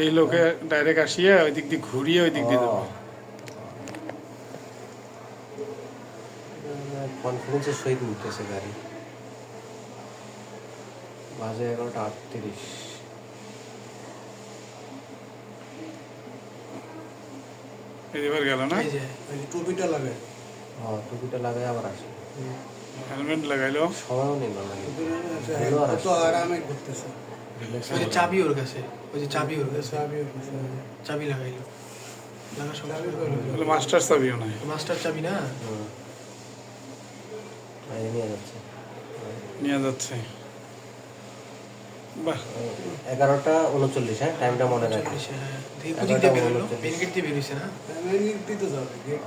এই লোক ডাইরেক্ট আসিয়া ওই দিক দিয়ে ঘুরিয়ে ওই দিক দিয়ে কনফিডেন্সের সহিত উঠতেছে গাড়ি। বাজে এগারোটা আটত্রিশ। এবার গেল না? টুপিটা লাগে হ্যাঁ টুপিটা লাগাই আবার আসে। হেলমেট লাগাইলো নেই লাগে আরামে ঘুরতেছে। ওই যে চাবি ওর কাছে ওই যে চাবি ওর কাছে। চাবি লাগাইলো লাগা সঙ্গে মাস্টার চাবিও নাই। মাস্টার চাবি না? নিয়ে যাচ্ছে। নিয়ে যাচ্ছে। বাহ। এগারোটা উনচল্লিশ হ্যাঁ? টাইমটা মনে রাখি। চল্লিশে, হ্যাঁ। দিয়ে বেরোলো। মেন গেট বেরিয়েছে না? মেন গেট দিয়ে তো যাবে। গেট